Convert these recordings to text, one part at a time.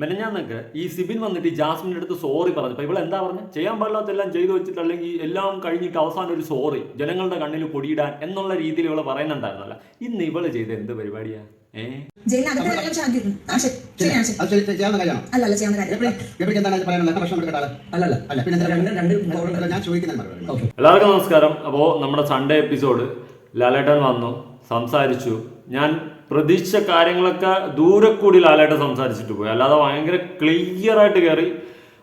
മെനഞ്ഞാന്നൊക്കെ ഈ സിബിൻ വന്നിട്ട് ഈ ജാസ്മിന്റെ അടുത്ത് സോറി പറഞ്ഞു. അപ്പോൾ ഇവിടെ എന്താ പറഞ്ഞത് ചെയ്യാൻ പാടില്ലാത്തെല്ലാം ചെയ്തു വെച്ചിട്ട് അല്ലെങ്കിൽ എല്ലാം കഴിഞ്ഞിട്ട് അവസാനം ഒരു സോറി ജനങ്ങളുടെ കണ്ണിൽ പൊടിയിടാൻ എന്നുള്ള രീതിയിൽ ഇവൾ പറയുന്നുണ്ടായിരുന്നല്ല. ഇന്ന് ഇവൾ ചെയ്ത എന്ത് പരിപാടിയാ? എല്ലാവർക്കും നമസ്കാരം. അപ്പോ നമ്മുടെ സൺഡേ എപ്പിസോഡ് ലാലേട്ടൻ വന്നു സംസാരിച്ചു. ഞാൻ പ്രതീക്ഷിച്ച കാര്യങ്ങളൊക്കെ ദൂരെ കൂടി ലാലായിട്ട് സംസാരിച്ചിട്ട് പോയി. അല്ലാതെ ഭയങ്കര ക്ലിയർ ആയിട്ട് കയറി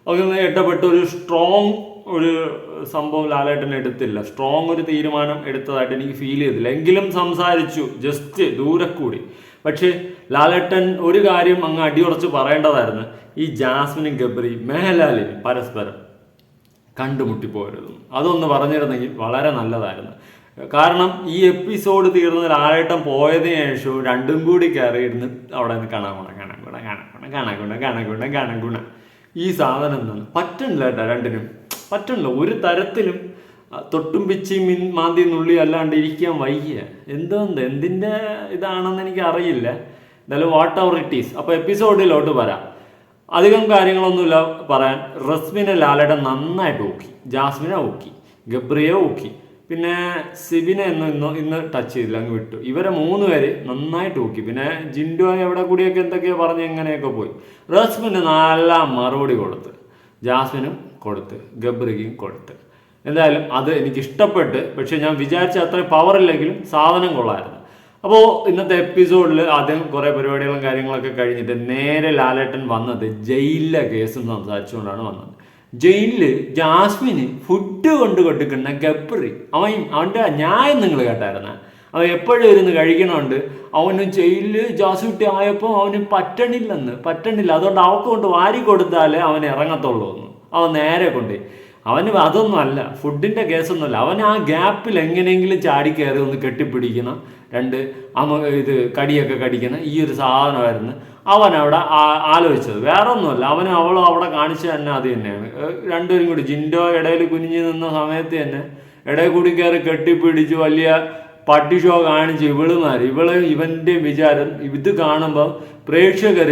അങ്ങനെ ഇടപെട്ട് ഒരു സ്ട്രോങ് ഒരു സംഭവം ലാലേട്ടൻ എടുത്തില്ല. സ്ട്രോങ് ഒരു തീരുമാനം എടുത്തതായിട്ട് എനിക്ക് ഫീൽ ചെയ്തില്ല. എങ്കിലും സംസാരിച്ചു ജസ്റ്റ് ദൂരെ കൂടി പക്ഷേ ലാലേട്ടൻ ഒരു കാര്യം അങ്ങ് അടിയുറച്ച് പറയേണ്ടതായിരുന്നു. ഈ ജാസ്മിനും ഗബ്രി മേഹലാലിനും പരസ്പരം കണ്ടുമുട്ടിപ്പോയിരുന്നു അതൊന്ന് പറഞ്ഞിരുന്നെങ്കിൽ വളരെ നല്ലതായിരുന്നു. കാരണം ഈ എപ്പിസോഡ് തീർന്ന ആരായിട്ടും പോയതിനു ശേഷവും രണ്ടും കൂടി കയറി ഇരുന്ന് അവിടെ നിന്ന് കാണാൻ കണകുണ കണകുണ കണകുണ കണകുണ കണകുണ ഈ സാധനം എന്താണ് പറ്റണില്ല കേട്ടോ രണ്ടിനും. പറ്റണില്ല. ഒരു തരത്തിലും തൊട്ടും പിച്ചി മിൻ മാന്തി നുള്ളി അല്ലാണ്ട് ഇരിക്കാൻ വയ്യ. എന്തോന്ത് എന്തിന്റെ ഇതാണെന്ന് എനിക്ക് അറിയില്ല. എന്തായാലും വാട്ട് അവർ ഇറ്റ് ഈസ് അപ്പോൾ എപ്പിസോഡിലോട്ട് വരാം. അധികം കാര്യങ്ങളൊന്നുമില്ല പറയാൻ. റസ്മിനെ ലാലയുടെ നന്നായിട്ട് ഓക്കി ജാസ്മിനെ ഓക്കി ഗബ്രിയെ ഊക്കി. പിന്നെ സിബിനെ ഒന്നും ഇന്ന് ഇന്ന് ടച്ച് ചെയ്തില്ല അങ്ങ് വിട്ടു. ഇവരെ മൂന്ന് പേര് നന്നായിട്ട് നോക്കി. പിന്നെ ജിൻഡു എവിടെ കൂടിയൊക്കെ എന്തൊക്കെയോ പറഞ്ഞ് എങ്ങനെയൊക്കെ പോയി. റസ്മിന് നല്ല മറുപടി കൊടുത്ത്. ജാസ്മിനും കൊടുത്ത്. ഗബ്രിക്കും കൊടുത്ത്. എന്തായാലും അത് എനിക്ക് ഇഷ്ടപ്പെട്ട് പക്ഷെ ഞാൻ വിചാരിച്ച അത്ര പവർ ഇല്ലെങ്കിലും സാധനം കൊള്ളായിരുന്നു. അപ്പോൾ ഇന്നത്തെ എപ്പിസോഡിൽ ആദ്യം കുറേ പരിപാടികളും കാര്യങ്ങളൊക്കെ കഴിഞ്ഞിട്ട് നേരെ ലാലേട്ടൻ വന്നത് ജയിലിലെ കേസും സംസാരിച്ചുകൊണ്ടാണ് വന്നത്. ജയിലിൽ ജാസ്മിന് ഫുഡ് കൊണ്ട് കൊടുക്കുന്ന ഗപ്പറി അവൻ അവന്റെ ന്യായം നിങ്ങൾ കേട്ടായിരുന്ന? അവൻ എപ്പോഴും ഇരുന്ന് കഴിക്കണമുണ്ട് അവന് ജയിലിൽ ജാസുട്ടി ആയപ്പോൾ അവന് പറ്റണില്ലെന്ന്. പറ്റണില്ല. അതുകൊണ്ട് അവൾക്ക് കൊണ്ട് വാരി കൊടുത്താലേ അവൻ ഇറങ്ങത്തുള്ളൂ എന്ന്. അവൻ നേരെ കൊണ്ട് അവന് അതൊന്നുമല്ല ഫുഡിന്റെ കേസൊന്നുമല്ല അവൻ ആ ഗ്യാപ്പിൽ എങ്ങനെയെങ്കിലും ചാടി കയറി ഒന്ന് കെട്ടിപ്പിടിക്കണം. രണ്ട് അമ ഇത് കടിയൊക്കെ കടിക്കണം. ഈ ഒരു സാധനമായിരുന്നു. അവൻ അവിടെ ആലോചിച്ചത്. വേറെ ഒന്നുമല്ല അവനും അവളും അവിടെ കാണിച്ചു തന്നെ അത് തന്നെയാണ്. രണ്ടുപേരും കൂടി ജിൻഡോ ഇടയിൽ കുനിഞ്ഞു നിന്ന സമയത്ത് തന്നെ ഇടയിൽ കൂടി കയറി കെട്ടിപ്പിടിച്ച് വലിയ പട്ടി ഷോ ഇവൾ മാറി ഇവൾ ഇവന്റെ വിചാരം ഇത് കാണുമ്പോൾ പ്രേക്ഷകർ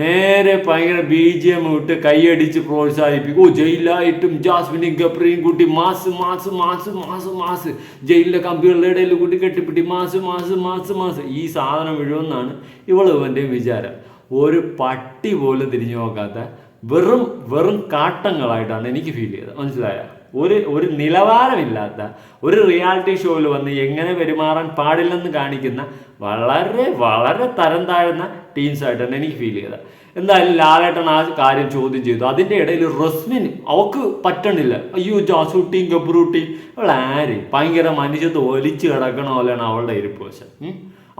നേരെ ഭയങ്കര ബി ജി എം ഇട്ട് കൈയടിച്ച് പ്രോത്സാഹിപ്പിക്കും. ഓ ജയിലായിട്ടും ജാസ്മിനും ഗപ്രിയും കൂട്ടി mass mass mass mass mass. ജയിലിലെ കമ്പികളുടെ ഇടയിൽ കൂട്ടി കെട്ടിപ്പിട്ടി മാസ് മാസ് മാസ് മാസ്. ഈ സാധനം വിഴുവെന്നാണ് ഇവൾ ഇവന്റെ വിചാരം. ഒരു പട്ടി പോലും തിരിഞ്ഞു നോക്കാത്ത വെറും വെറും കാട്ടങ്ങളായിട്ടാണ് എനിക്ക് ഫീൽ ചെയ്തത്. മനസ്സിലായ? ഒരു ഒരു നിലവാരമില്ലാത്ത ഒരു റിയാലിറ്റി ഷോയിൽ വന്ന് എങ്ങനെ പെരുമാറാൻ പാടില്ലെന്ന് കാണിക്കുന്ന വളരെ വളരെ തരം താഴ്ന്ന ടീംസായിട്ടാണ് എനിക്ക് ഫീൽ ചെയ്തത്. എന്തായാലും ലാലേട്ടൻ ആ കാര്യം ചോദ്യം ചെയ്തു. അതിന്റെ ഇടയിൽ റസ്മിൻ അവക്ക് പറ്റണില്ല. അയ്യോ ജാസൂട്ടിയും ഗബ്രൂട്ടിയും അവൾ ആര് ഭയങ്കര മനുഷ്യത്ത് ഒലിച്ച് കിടക്കണ പോലെയാണ് അവളുടെ ഇരിപ്പ് വശം.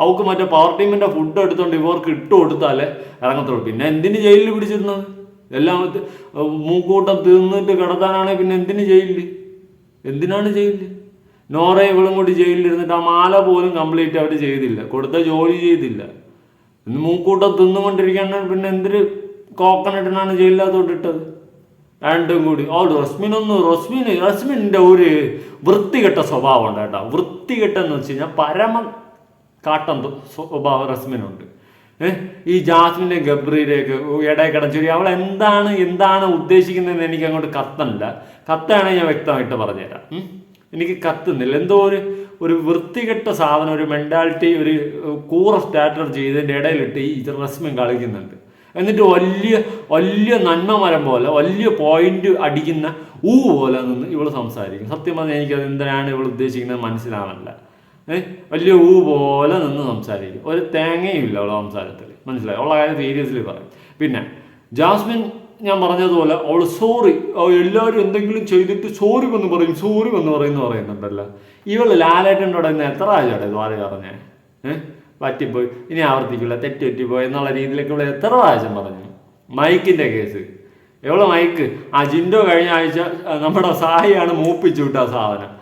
അവൾക്ക് മറ്റേ പവർ ടീമിന്റെ ഫുഡ് എടുത്തോണ്ട് ഇവർക്ക് ഇട്ട് കൊടുത്താലേ ഇറങ്ങത്തുള്ളൂ. പിന്നെ എന്തിന് ജയിലിൽ പിടിച്ചിരുന്നത്? എല്ലാം മൂക്കൂട്ടം തിന്നിട്ട് കിടത്താനാണെങ്കിൽ പിന്നെ എന്തിന് ജയിലിൽ എന്തിനാണ് ജയിലിൽ നോറ ഇവളും കൂടി ജയിലിൽ ഇരുന്നിട്ട് ആ മാല പോലും കംപ്ലീറ്റ് അവർ ചെയ്തില്ല. കൊടുത്ത ജോലി ചെയ്തില്ല. ഇന്ന് മൂക്കൂട്ടം തിന്നുകൊണ്ടിരിക്കുകയാണ് പിന്നെ എന്തൊരു കോക്കനട്ടിനാണ് ജയിലിനകത്തോട്ട് ഇട്ടത്? രണ്ടും കൂടി. ഓ ഒന്ന് റസ്മിന് റസ്മിന്റെ ഒരു വൃത്തികെട്ട സ്വഭാവം ഉണ്ട് കേട്ടോ. വൃത്തികെട്ടെന്ന് വെച്ച് കഴിഞ്ഞാൽ പരമ കാട്ടം സ്വഭാവ റസ്മിനുണ്ട്. ഈ ജാസ്മിന്റെയും ഗബ്രിയുടെയൊക്കെ ഇടയിൽ കിടച്ചൊരി അവൾ എന്താണ് എന്താണ് ഉദ്ദേശിക്കുന്നതെന്ന് എനിക്ക് അങ്ങോട്ട് കത്തണില്ല. കത്താണെങ്കിൽ ഞാൻ വ്യക്തമായിട്ട് പറഞ്ഞുതരാം. എനിക്ക് കത്തുന്നില്ല. എന്തോ ഒരു ഒരു വൃത്തികെട്ട സാധനം ഒരു മെന്റാലിറ്റി ഒരു കൂറ സ്റ്റാറ്റർ ചെയ്തതിന്റെ ഇടയിലിട്ട് ഈ റസ്മിൻ കളിക്കുന്നുണ്ട്. എന്നിട്ട് വലിയ വലിയ നന്മ മരം പോലെ വലിയ പോയിന്റ് അടിക്കുന്ന ഊ പോലെ നിന്ന് ഇവൾ സംസാരിക്കും സത്യം പറഞ്ഞാൽ എനിക്കത് എന്തിനാണ് ഇവൾ ഉദ്ദേശിക്കുന്നത് മനസ്സിലാവണില്ല. ഏഹ് വലിയ ഊ പോലെ നിന്ന് സംസാരിക്കും. ഒരു തേങ്ങയും ഇല്ല അവളെ സംസാരത്തിൽ മനസ്സിലായി? ഉള്ള കാര്യം സീരിയസ്ലി പറയും. പിന്നെ ജാസ്മിൻ ഞാൻ പറഞ്ഞതുപോലെ അവൾ സോറി എല്ലാവരും എന്തെങ്കിലും ചെയ്തിട്ട് സോറി വന്ന് പറയും സോറി വന്ന് പറയുന്നു പറയുന്നുണ്ടല്ലോ. ഇവൾ ലാലേട്ടന്റെ അവിടെ എത്ര ആഴ്ചയുടെ ദ്വാര പറഞ്ഞേ? ഏഹ് പറ്റിപ്പോയി. ഇനി ആവർത്തിക്കില്ല. തെറ്റ് പറ്റിപ്പോയി എന്നുള്ള രീതിയിലേക്ക് ഇവിടെ എത്ര പ്രാവശ്യം പറഞ്ഞു? മൈക്കിന്റെ കേസ്. എവിടെ മൈക്ക്? ആ ജിൻഡോ കഴിഞ്ഞ ആഴ്ച നമ്മുടെ സായിയാണ് മൂപ്പിച്ചു വിട്ട സാധനം.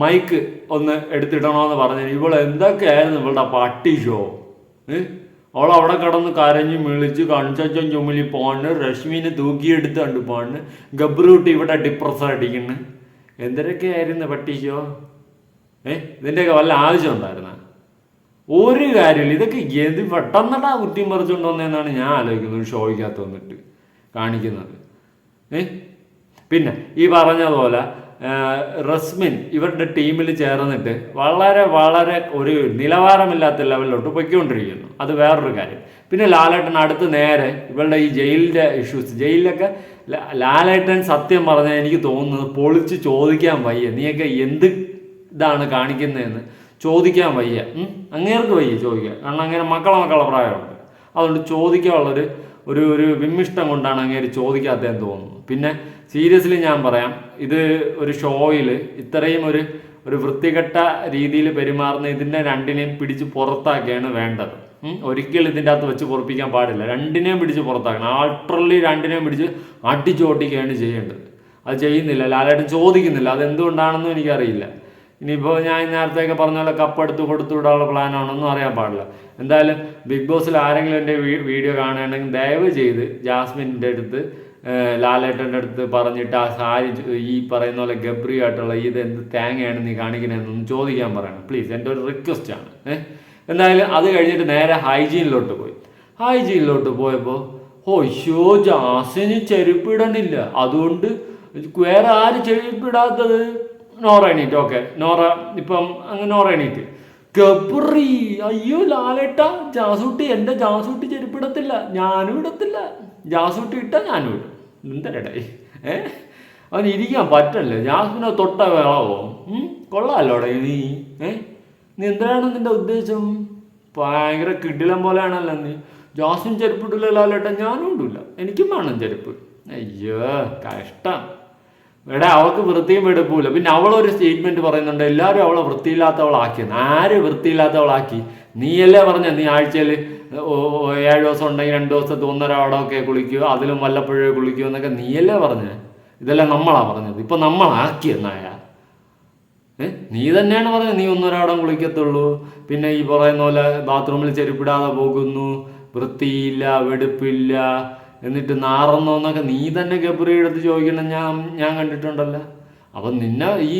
മൈക്ക് ഒന്ന് എടുത്തിടണമെന്ന് പറഞ്ഞു ഇവൾ എന്തൊക്കെയായിരുന്നു ഇവളുടെ പട്ടി ഷോ അവൾ അവിടെ കിടന്ന് കരഞ്ഞ് മിളിച്ച് കൺചച്ചൻ ചുമലി പോണ് രശ്മിനെ തൂക്കിയെടുത്ത് കണ്ട് പോണ് ഗബ്രൂട്ടി ഇവിടെ ഡിപ്രസ് അടിക്കുന്നു എന്തൊക്കെയായിരുന്നു പട്ടി ഷോ ഏ? ഇതിന്റെയൊക്കെ വല്ല ആവശ്യം ഉണ്ടായിരുന്ന? ഒരു കാര്യമില്ല. ഇതൊക്കെ എന്ത് പെട്ടെന്നടാ കുറ്റിയും പറിച്ചുകൊണ്ട് വന്നതെന്നാണ് ഞാൻ ആലോചിക്കുന്നത്. ഷോയ്ക്കകത്ത് വന്നിട്ട് കാണിക്കുന്നത്. ഏ? പിന്നെ ഈ പറഞ്ഞതുപോലെ റസ്മിൻ ഇവരുടെ ടീമിൽ ചേർന്നിട്ട് വളരെ വളരെ ഒരു നിലവാരമില്ലാത്ത ലെവലിലോട്ട് പൊയ്ക്കൊണ്ടിരിക്കുന്നു. അത് വേറൊരു കാര്യം. പിന്നെ ലാലേട്ടൻ അടുത്ത് നേരെ ഇവളുടെ ഈ ജയിലിന്റെ ഇഷ്യൂസ് ജയിലിലൊക്കെ ലാലേട്ടൻ സത്യം പറഞ്ഞാൽ എനിക്ക് തോന്നുന്നത് പൊളിച്ച് ചോദിക്കാൻ വയ്യ. നീയൊക്കെ എന്ത് ഇതാണ് കാണിക്കുന്നതെന്ന് ചോദിക്കാൻ വയ്യ. അങ്ങേർക്ക് വയ്യ ചോദിക്കാൻ. കാരണം അങ്ങനെ മക്കളെ മക്കളെ പ്രായമുണ്ട്. അതുകൊണ്ട് ചോദിക്കാനുള്ളൊരു ഒരു ഒരു വിമ്മിഷ്ടം കൊണ്ടാണ് അങ്ങേര് ചോദിക്കാത്തതെന്ന് തോന്നുന്നു. പിന്നെ സീരിയസ്ലി ഞാൻ പറയാം ഇത് ഒരു ഷോയിൽ ഇത്രയും ഒരു ഒരു വൃത്തികെട്ട രീതിയിൽ പെരുമാറുന്ന ഇതിന്റെ രണ്ടിനെയും പിടിച്ച് പുറത്താക്കിയാണ് വേണ്ടത്? ഒരിക്കലും ഇതിന്റെ അകത്ത് വെച്ച് പൊറപ്പിക്കാൻ പാടില്ല. രണ്ടിനെയും പിടിച്ച് പുറത്താക്കണം. ആൾട്രലി രണ്ടിനെയും പിടിച്ച് അടിച്ചോട്ടിക്കുകയാണ് ചെയ്യേണ്ടത്. അത് ചെയ്യുന്നില്ല. ലാലേട്ടൻ ചോദിക്കുന്നില്ല. അത് എന്തുകൊണ്ടാണെന്നും എനിക്കറിയില്ല. ഇനിയിപ്പോൾ ഞാൻ നേരത്തെയൊക്കെ പറഞ്ഞ പോലെ കപ്പ് എടുത്ത് കൊടുത്തു വിടാനുള്ള പ്ലാനാണെന്നും അറിയാൻ പാടില്ല. എന്തായാലും ബിഗ് ബോസിൽ ആരെങ്കിലും എന്റെ വീഡിയോ കാണുകയാണെങ്കിൽ ദയവ് ചെയ്ത് ജാസ്മിന്റെ അടുത്ത് ലാലേട്ടന്റെ അടുത്ത് പറഞ്ഞിട്ട് ആ സാരി ഈ പറയുന്ന പോലെ ഗബ്രി ആയിട്ടുള്ള ഇത് എന്ത് തേങ്ങയാണ് നീ കാണിക്കണതെന്നൊന്ന് ചോദിക്കാൻ പറയണം. പ്ലീസ് എന്റെ ഒരു റിക്വസ്റ്റ് ആണ്. ഏഹ് എന്തായാലും അത് കഴിഞ്ഞിട്ട് നേരെ ഹൈജീനിലോട്ട് പോയി. ഹൈജീനിലോട്ട് പോയപ്പോൾ ഓ ഷോ ജാസിന് ചെരുപ്പിടണില്ല. അതുകൊണ്ട് വേറെ ആര് ചെരുപ്പിടാത്തത്? നോറ എണീറ്റ്. ഓക്കെ നോറ ഇപ്പം അങ്ങ് നോറ എണീറ്റ്. ഗബ്രി അയ്യോ ലാലേട്ട ജാസൂട്ടി എന്റെ ജാസൂട്ടി ചെരുപ്പിടത്തില്ല. ഞാനും ഇടത്തില്ല. ജാസൂട്ടി ഇട്ടാൽ ഞാനും ഇടും. എന്തരടേ ഏ? അവന് ഇരിക്കാൻ പറ്റല്ലേ ജാസ്മിനെ തൊട്ട വേളാവോ? ഉം? കൊള്ളാലോടെ നീ. ഏ? നീ എന്താണ് നിന്റെ ഉദ്ദേശം? ഭയങ്കര കിടിലം പോലെയാണല്ലോ നീ. ജാസ്മിൻ ചെരുപ്പിട്ടില്ലല്ലോ ലാലേട്ട ഞാനും ഇടില്ല എനിക്കും വേണം ചെരുപ്പ്. അയ്യോ കഷ്ടം. എടാ അവൾക്ക് വൃത്തിയും എടുപ്പില്ല പിന്നെ അവളൊരു സ്റ്റേറ്റ്മെന്റ് പറയുന്നുണ്ട് എല്ലാവരും അവളെ വൃത്തിയില്ലാത്തവളാക്കിയെന്ന് ആര് വൃത്തിയില്ലാത്തവളാക്കി? നീയല്ലേ പറഞ്ഞ നീ ആഴ്ചയിൽ ഏഴ് ദിവസം ഉണ്ടെങ്കിൽ രണ്ട് ദിവസത്തെ ഒന്നരാടമൊക്കെ കുളിക്കുക അതിലും വല്ലപ്പോഴേ കുളിക്കുക എന്നൊക്കെ നീയല്ലേ പറഞ്ഞത് ഇതെല്ലാം നമ്മളാ പറഞ്ഞത്. ഇപ്പം നമ്മളാക്കിയെന്നായ ഏ? നീ തന്നെയാണ് പറഞ്ഞത് നീ ഒന്നൊരാടം കുളിക്കത്തുള്ളൂ. പിന്നെ ഈ പറയുന്ന പോലെ ബാത്റൂമിൽ ചെരുപ്പിടാതെ പോകുന്നു വൃത്തിയില്ല വെടുപ്പില്ല എന്നിട്ട് നാറുന്നു എന്നൊക്കെ നീ തന്നെ ഗബ്രി എടുത്ത് ചോദിക്കണം. ഞാൻ ഞാൻ കണ്ടിട്ടുണ്ടല്ലോ. അപ്പം നിന്നെ ഈ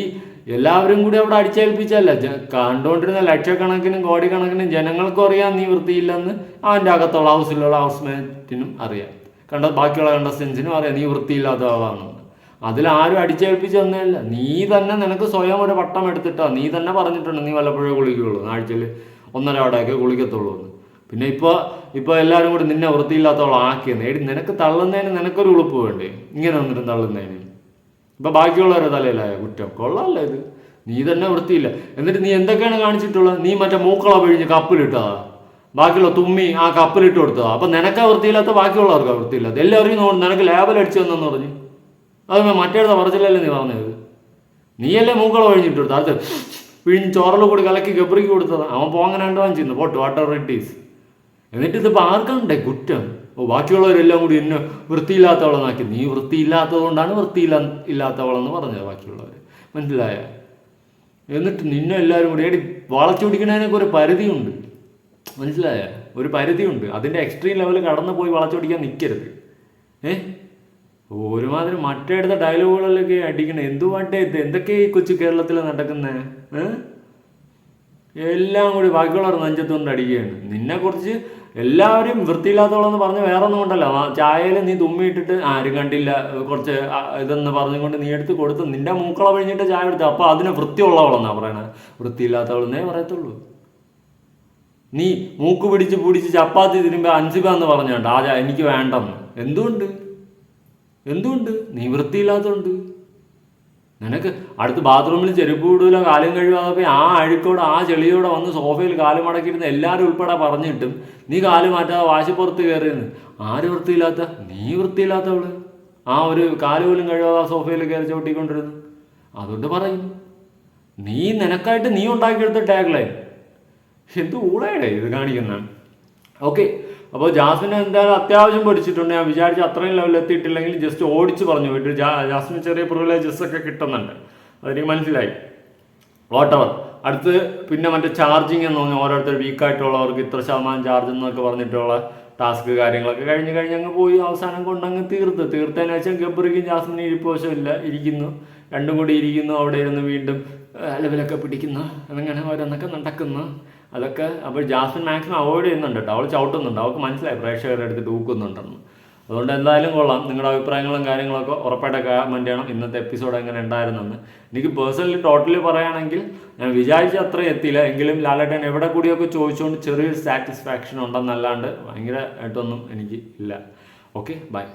എല്ലാവരും കൂടി അവിടെ അടിച്ചേൽപ്പിച്ചല്ല കണ്ടുകൊണ്ടിരുന്ന ലക്ഷക്കണക്കിനും കോടിക്കണക്കിനും ജനങ്ങൾക്കും അറിയാം നീ വൃത്തിയില്ലെന്ന്. അവന്റെ അകത്തുള്ള ഹൗസിലുള്ള ഹൗസ്മേറ്റിനും അറിയാം. കണ്ട ബാക്കിയുള്ള കണ്ടസ്റ്റൻസിനും അറിയാം നീ വൃത്തിയില്ലാത്ത ആളാണെന്ന്. അതിലാരും അടിച്ചേൽപ്പിച്ചൊന്നുമില്ല നീ തന്നെ നിനക്ക് സ്വയം ഒരു പട്ടം എടുത്തിട്ടോ. നീ തന്നെ പറഞ്ഞിട്ടുണ്ട് നീ വല്ലപ്പോഴേ കുളിക്കുകയുള്ളൂ ആഴ്ചയിൽ ഒന്നര അവിടെയൊക്കെ കുളിക്കത്തുള്ളൂ എന്ന്. പിന്നെ ഇപ്പോൾ ഇപ്പോൾ എല്ലാവരും കൂടി നിന്നെ വൃത്തിയില്ലാത്തവളാക്കിയെന്ന് എടി നിനക്ക് തള്ളുന്നതിന് നിനക്കൊരു ഉളുപ്പ് വേണ്ടേ? ഇങ്ങനെ വന്നിട്ട് തള്ളുന്നതിന്. ഇപ്പൊ ബാക്കിയുള്ളവരുടെ തലയിലായ കുറ്റം? കൊള്ളാമല്ലോ ഇത്. നീ തന്നെ വൃത്തിയില്ല. എന്നിട്ട് നീ എന്തൊക്കെയാണ് കാണിച്ചിട്ടുള്ളത്? നീ മറ്റേ മൂക്കള പിഴിഞ്ഞ് കപ്പിലിട്ടതാ. ബാക്കിയുള്ള തുമ്മി ആ കപ്പിലിട്ട് കൊടുത്തതാ. അപ്പം നിനക്കാ വൃത്തിയില്ലാത്ത ബാക്കിയുള്ളവർക്കാ വൃത്തിയില്ലാത്ത എല്ലാവരും നോക്കും നിനക്ക് ലേബൽ അടിച്ചു തന്നെന്ന് പറഞ്ഞു. അത് മറ്റേടത്ത് പറച്ചില്ലല്ലേ നീ പറഞ്ഞത്? നീയല്ലേ മൂക്കള പിഴിഞ്ഞിട്ട് കൊടുത്ത അത് പിഴിഞ്ഞ് ചോറൽ കൂടി കലക്കി ഗബ്രിക്ക് കൊടുത്തതാ. അവൻ പോങ്ങനാണ്ട് വാങ്ങിച്ചിരുന്നു. പോട്ട് വാട്ടർ റെഡ്ഡീസ് എന്നിട്ട് ഇതിപ്പോൾ ആർക്കുണ്ടേ കുറ്റം? ബാക്കിയുള്ളവരെല്ലാം കൂടി എന്നെ വൃത്തിയില്ലാത്തവളെന്നാക്കി നീ വൃത്തിയില്ലാത്തത് കൊണ്ടാണ് വൃത്തിയില്ല ഇല്ലാത്തവളെന്ന് പറഞ്ഞത് ബാക്കിയുള്ളവർ മനസ്സിലായ? എന്നിട്ട് നിന്നെ എല്ലാവരും കൂടി എടി പിടിക്കണതിനൊക്കെ ഒരു പരിധിയുണ്ട്. മനസ്സിലായ? ഒരു പരിധിയുണ്ട്. അതിന്റെ എക്സ്ട്രീം ലെവലിൽ കടന്നു പോയി വളച്ചൊടിക്കാൻ നിൽക്കരുത് ഏ? ഒരുമാതിരി മറ്റേടുത്ത ഡയലോഗുകളിലൊക്കെ അടിക്കണേ. എന്തുമാട്ടേ ഇത്? എന്തൊക്കെ ഈ കൊച്ചു കേരളത്തിൽ നടക്കുന്നത് ഏഹ് എല്ലാം കൂടി ബാക്കിയുള്ളവർ നെഞ്ചത്തുകൊണ്ട് അടിക്കുകയാണ്. നിന്നെ കുറിച്ച് എല്ലാവരും വൃത്തിയില്ലാത്തവളെന്ന് പറഞ്ഞ് വേറെ ഒന്നും കൊണ്ടല്ല ചായയിൽ നീ തുമ്മിയിട്ടിട്ട് ആരും കണ്ടില്ല കുറച്ച് ഇതെന്ന് പറഞ്ഞുകൊണ്ട് നീ എടുത്ത് കൊടുത്ത് നിന്റെ മൂക്കള കഴിഞ്ഞിട്ട് ചായ എടുത്ത് അപ്പൊ അതിന് വൃത്തിയുള്ളവളെന്നാ പറയണത്. വൃത്തിയില്ലാത്തവളെന്നേ പറയത്തുള്ളൂ. നീ മൂക്ക് പിടിച്ച് പിടിച്ച് ചപ്പാത്തി തിരുമ്പോ അഞ്ചുക എന്ന് പറഞ്ഞോണ്ട് ആ എനിക്ക് വേണ്ടെന്ന്. എന്തുകൊണ്ട്? എന്തുകൊണ്ട്? നീ വൃത്തിയില്ലാത്തതുകൊണ്ട്. നിനക്ക് അടുത്ത് ബാത്റൂമിൽ ചെരുപ്പ് കൂടുതലോ കാലും കഴിവാതെ ആ അഴുക്കോടെ ആ ചെളിയോടെ വന്ന് സോഫയിൽ കാൽ മടക്കിയിരുന്ന എല്ലാവരും ഉൾപ്പെടെ പറഞ്ഞിട്ടും നീ കാലു മാറ്റാതെ വാശിപ്പുറത്ത് കയറിയെന്ന്. ആര് വൃത്തിയില്ലാത്ത? നീ വൃത്തിയില്ലാത്തവൾ. ആ ഒരു കാൽ പോലും കഴിവാതെ ആ സോഫയിൽ കയറി ചവിട്ടിക്കൊണ്ടിരുന്നു. അതുകൊണ്ട് പറയും. നീ നിനക്കായിട്ട് നീ ഉണ്ടാക്കിയെടുത്ത ടാഗ്ലൈൻ എന്ത് ഊളയുടെ ഇത് കാണിക്കുന്ന. ഓക്കെ അപ്പോൾ ജാസ്മിൻ എന്തായാലും അത്യാവശ്യം പഠിച്ചിട്ടുണ്ട്. ഞാൻ വിചാരിച്ച അത്രയും ലെവലിൽ എത്തിയിട്ടില്ലെങ്കിൽ ജസ്റ്റ് ഓടിച്ച് പറഞ്ഞു പോയിട്ട് ജാ ജാസ്മിന് ചെറിയ പ്രിവിലേജസ് ഒക്കെ കിട്ടുന്നുണ്ട്. അതെനിക്ക് മനസ്സിലായി. വാട്ടവർ അടുത്ത് പിന്നെ മറ്റേ ചാർജിങ് എന്ന് പറഞ്ഞാൽ ഓരോരുത്തർ വീക്കായിട്ടുള്ളവർക്ക് ഇത്ര ശതമാനം ചാർജ് എന്നൊക്കെ പറഞ്ഞിട്ടുള്ള ടാസ്ക് കാര്യങ്ങളൊക്കെ കഴിഞ്ഞ് കഴിഞ്ഞ് അങ്ങ് പോയി. അവസാനം കൊണ്ടങ്ങ് തീർത്ത്. തീർത്തതിന് വെച്ചാൽ ഗബ്രിക്കും ജാസ്മിനും ഇരിപ്പോശമില്ല ഇരിക്കുന്നു. രണ്ടും കൂടി ഇരിക്കുന്നു. അവിടെ ഇരുന്ന് വീണ്ടും ലെവലൊക്കെ പിടിക്കുന്നു. അങ്ങനെ ഓരോന്നൊക്കെ നടക്കുന്നു. അതൊക്കെ അപ്പോൾ ജാസ്മിൻ മാക്സിമം അവോയ്ഡ് ചെയ്യുന്നുണ്ട് കേട്ടോ. അവൾ ചവിട്ടുന്നുണ്ട്. അവൾക്ക് മനസ്സിലായി പ്രേക്ഷകരുടെ അടുത്ത് ഊക്കുന്നുണ്ടെന്ന് അതുകൊണ്ട് എന്തായാലും കൊള്ളാം. നിങ്ങളുടെ അഭിപ്രായങ്ങളും കാര്യങ്ങളൊക്കെ ഉറപ്പായിട്ട് കമന്റ് ചെയ്യണം. ഇന്നത്തെ എപ്പിസോഡ് എങ്ങനെ ഉണ്ടായിരുന്നെന്ന്. എനിക്ക് പേഴ്സണലി ടോട്ടലി പറയുകയാണെങ്കിൽ ഞാൻ വിചാരിച്ച അത്രയും എത്തിയില്ല. എങ്കിലും ലാലേട്ടൻ എവിടെ കൂടിയൊക്കെ ചോദിച്ചുകൊണ്ട് ചെറിയൊരു സാറ്റിസ്ഫാക്ഷൻ ഉണ്ടെന്നല്ലാണ്ട് ഭയങ്കരമായിട്ടൊന്നും എനിക്ക് ഇല്ല. Okay bye